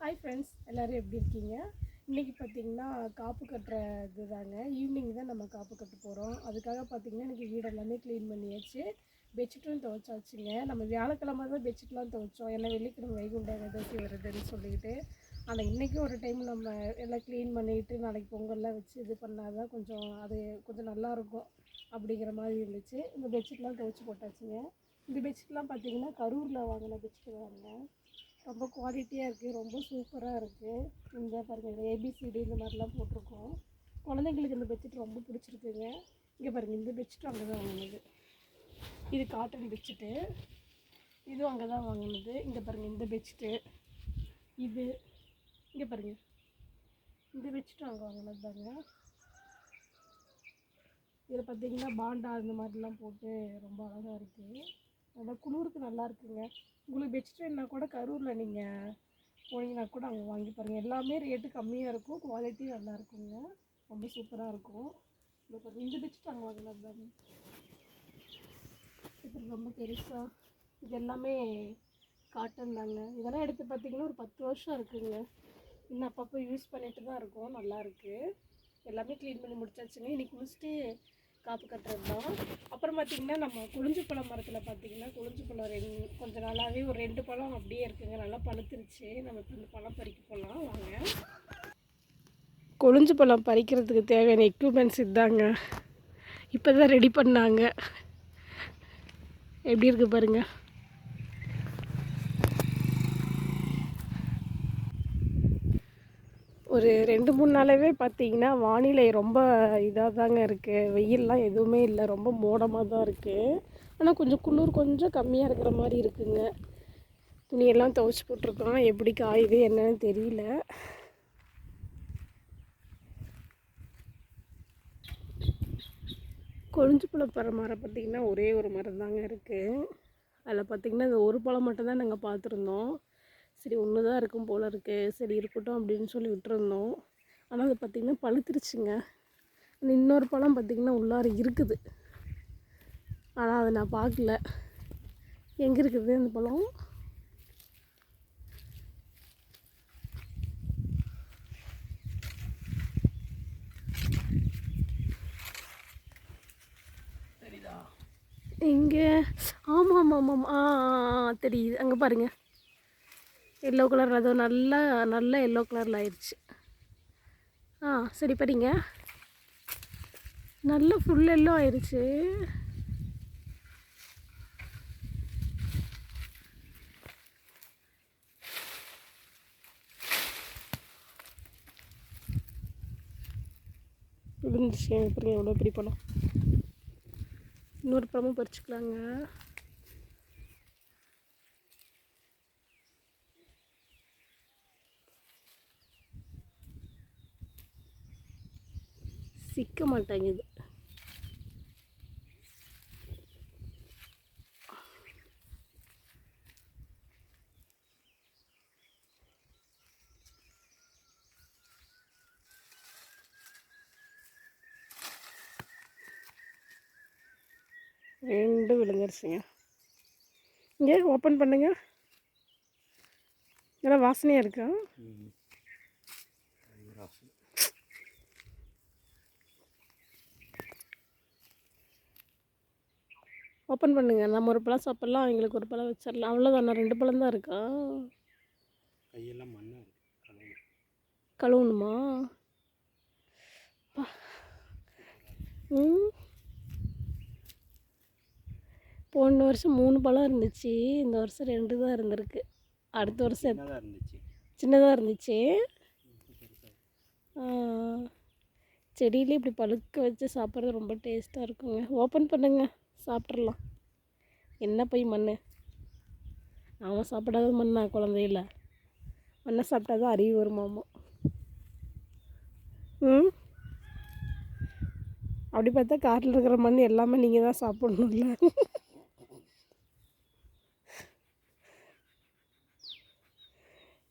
Hi friends எல்லோரும் எப்படி இருக்கீங்க? இன்றைக்கி பார்த்தீங்கன்னா காப்பு கட்டுற இது தாங்க ஈவினிங் தான் நம்ம காப்பு கட்ட போகிறோம் அதுக்காக பார்த்தீங்கன்னா இன்றைக்கி வீடு எல்லாமே க்ளீன் பண்ணியாச்சு. பெட்ஷீட்டும் துவைச்சாச்சுங்க. நம்ம வியாழக்கிழமை தான் பெட்ஷீட்லாம் துவைச்சோம். ஏன்னா வெள்ளிக்கிழமை வைகுண்ட ஏதாச்சு வருதுன்னு சொல்லிட்டு. ஆனால் இன்றைக்கும் ஒரு டைம் நம்ம எல்லாம் க்ளீன் பண்ணிட்டு நாளைக்கு பொங்கல்லாம் வச்சு இது பண்ணால் தான் கொஞ்சம் அது கொஞ்சம் நல்லாயிருக்கும் அப்படிங்கிற மாதிரி இருந்துச்சு. இந்த பெட்ஷீட்லாம் துவைச்சி போட்டாச்சுங்க. இந்த பெட்ஷீட்லாம் பார்த்தீங்கன்னா கரூரில் வாங்கின பெட்ஷீட் வாங்கினேன் ரொம்ப குவாலிட்டியாக இருக்குது ரொம்ப சூப்பராக இருக்குது இந்த பாருங்கள் ஏபிசிடி இந்த மாதிரிலாம் போட்டிருக்கோம். குழந்தைங்களுக்கு இந்த பெட்ஷீட் ரொம்ப பிடிச்சிருக்குங்க. இங்கே பாருங்கள் இந்த பெட்ஷீட்டும் அங்கே தான் வாங்கினது. இது காட்டன் பெட்ஷீட்டு இதுவும் அங்கே தான் வாங்கினது. இங்கே பாருங்கள் இந்த பெட்ஷீட்டு இது இங்கே பாருங்கள் இந்த பெட்ஷீட்டும் அங்கே வாங்கினது தாங்க. இதில் பார்த்தீங்கன்னா பாண்டா இந்த மாதிரிலாம் போட்டு ரொம்ப அழகாக இருக்குது அதனால் குளிருக்கு நல்லா இருக்குங்க. உங்களுக்கு வெஜிடேரியன்னா கூட கரூரில் நீங்கள் போனீங்கன்னா கூட அங்கே வாங்கி பாருங்கள் எல்லாமே ரேட்டு கம்மியாக இருக்கும். குவாலிட்டியும் நல்லா இருக்குங்க. ரொம்ப சூப்பராக இருக்கும். இந்த பாருங்கள் இந்த பெட்ஷீட் அங்கே வாங்கினது தாங்க இது ரொம்ப பெருசாக இது எல்லாமே காட்டன் தாங்க. இதெல்லாம் எடுத்து பார்த்தீங்கன்னா ஒரு பத்து வருஷம் இருக்குங்க. இன்னும் அப்பப்போ யூஸ் பண்ணிட்டு தான் இருக்கும். நல்லாயிருக்கு எல்லாமே க்ளீன் பண்ணி முடிச்சாச்சுங்க. இன்றைக்கி முடிச்சுட்டு காப்பு கட்டுறது தான் அப்புறம் பார்த்தீங்கன்னா நம்ம கொழிஞ்சு பழம் மரத்தில் பார்த்தீங்கன்னா கொழிஞ்சு பழம் ரெண்டு கொஞ்சம் நாளாகவே ஒரு ரெண்டு பழம் அப்படியே இருக்குங்க. நல்லா பழுத்துருச்சு. நம்ம இப்போ இந்த பழம் பறிக்க போகலாம் வாங்க. கொழிஞ்சு பழம் பறிக்கிறதுக்கு தேவையான எக்யூப்மெண்ட்ஸ் இதாங்க. இப்போ தான் ரெடி பண்ணாங்க. எப்படி இருக்குது பாருங்கள் ஒரு ரெண்டு மூணு நாளாகவே பார்த்தீங்கன்னா வானிலை ரொம்ப இதாக தாங்க இருக்குது வெயில்லாம் எதுவுமே இல்லை. ரொம்ப மோடமாக தான் இருக்குது ஆனால் கொஞ்சம் குளிர் கொஞ்சம் கம்மியாக இருக்கிற மாதிரி இருக்குங்க. துணியெல்லாம் துவைச்சி போட்டிருக்கோம். எப்படி காயுது என்னன்னு தெரியல. கொழிஞ்சு பழப்பற மரம் பார்த்திங்கன்னா ஒரே ஒரு மரம் தாங்க இருக்குது அதில் பார்த்திங்கன்னா இந்த ஒரு பழம் மட்டும்தான் நாங்கள் பார்த்துருந்தோம் சரி ஒன்று தான் இருக்கும் போல் இருக்குது சரி இருக்கட்டும் அப்படின்னு சொல்லி விட்டுருந்தோம். ஆனால் அது பார்த்திங்கன்னா பழுத்துருச்சுங்க. இன்னொரு பழம் பார்த்திங்கன்னா உள்ளார இருக்குது. ஆனால் அதை நான் பார்க்கல எங்கே இருக்குது அந்த பழம்? எங்கே? ஆமாம் ஆமாம் ஆமாம் ஆ, தெரியுது. அங்கே பாருங்கள் எல்லோ கலர் அதோ நல்லா நல்ல எல்லோ கலரில் ஆயிடுச்சு. ஆ சரி படிங்க. நல்ல ஃபுல் எல்லோ ஆயிடுச்சு விழுந்துச்சு பாருங்க எவ்வளோ பெரிய இன்னொரு பழமும் பறிச்சுக்கலாங்க. சிக்க மாட்டேங்குது. ரெண்டு விழுந்துருச்சுங்க. இங்கே ஓப்பன் பண்ணுங்க. நல்லா வாசனையாக இருக்கா. ஓப்பன் பண்ணுங்க. நம்ம ஒரு பழம் சாப்பிட்லாம் அவங்களுக்கு ஒரு பழம் வச்சிடலாம் அவ்வளோதானே ரெண்டு பழம் தான் இருக்கா? கையெல்லாம் மண்ணாக இருக்கு. கலந்து கழுவணுமா. ம். போன வருஷம் மூணு பழம் இருந்துச்சு. இந்த வருஷம் ரெண்டு தான் இருந்திருக்கு. அடுத்த வருஷம் இருந்துச்சு. சின்னதாக இருந்துச்சு. செடியிலே இப்படி பழுக்க வச்சு சாப்பிட்றது ரொம்ப டேஸ்ட்டாக இருக்குங்க. ஓப்பன் பண்ணுங்க. சாப்பிட்றலாம் என்ன போய் மண் அவன் சாப்பிடாத மண்ணா குழந்தையில? மண்ணை சாப்பிட்டா தான் அறிவு வருமாமோ ம்? அப்படி பார்த்தா காட்டில் இருக்கிற மண் எல்லாமே நீங்கள் தான் சாப்பிட்ணும்ல.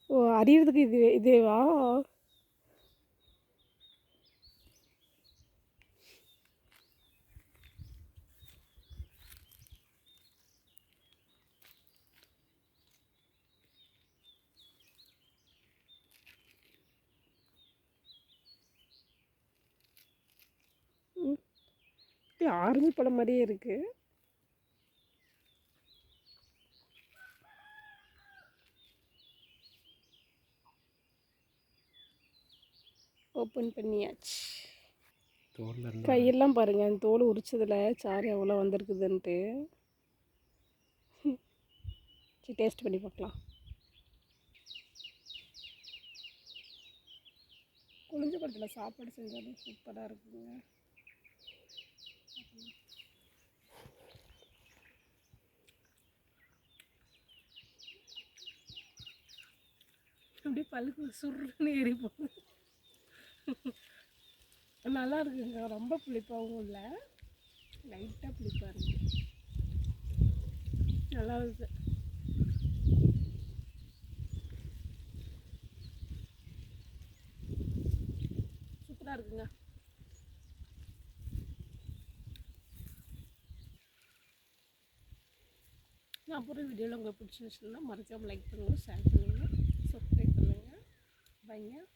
ஓ அறியறதுக்கு இது இதேவா? ஆரஞ்சு பழம் மாதிரியே இருக்குது ஓப்பன் பண்ணியாச்சு. கையெல்லாம் பாருங்க அந்த தோல் உரிச்சதில் சாறு எவ்வளோ வந்திருக்குதுன்ட்டு. சரி டேஸ்ட் பண்ணி பார்க்கலாம். குளிஞ்ச படத்தில் சாப்பாடு செஞ்சாலும் சூப்பராக இருக்குங்க. அப்படியே பல்லுக்கு சுருன்னு ஏறி போகுது. நல்லா இருக்குங்க. ரொம்ப புளிப்பாகவும் இல்லை. லைட்டாக புளிப்பாக இருக்கு. நல்லா இருக்கு சூப்பராக இருக்குங்க. நான் அப்புறம் வீடியோவில் உங்களுக்கு பிடிச்சிருந்துச்சுன்னா மறக்காமல் லைக் பண்ணுங்கள் ஷேர் பண்ணுங்கள் Bye now.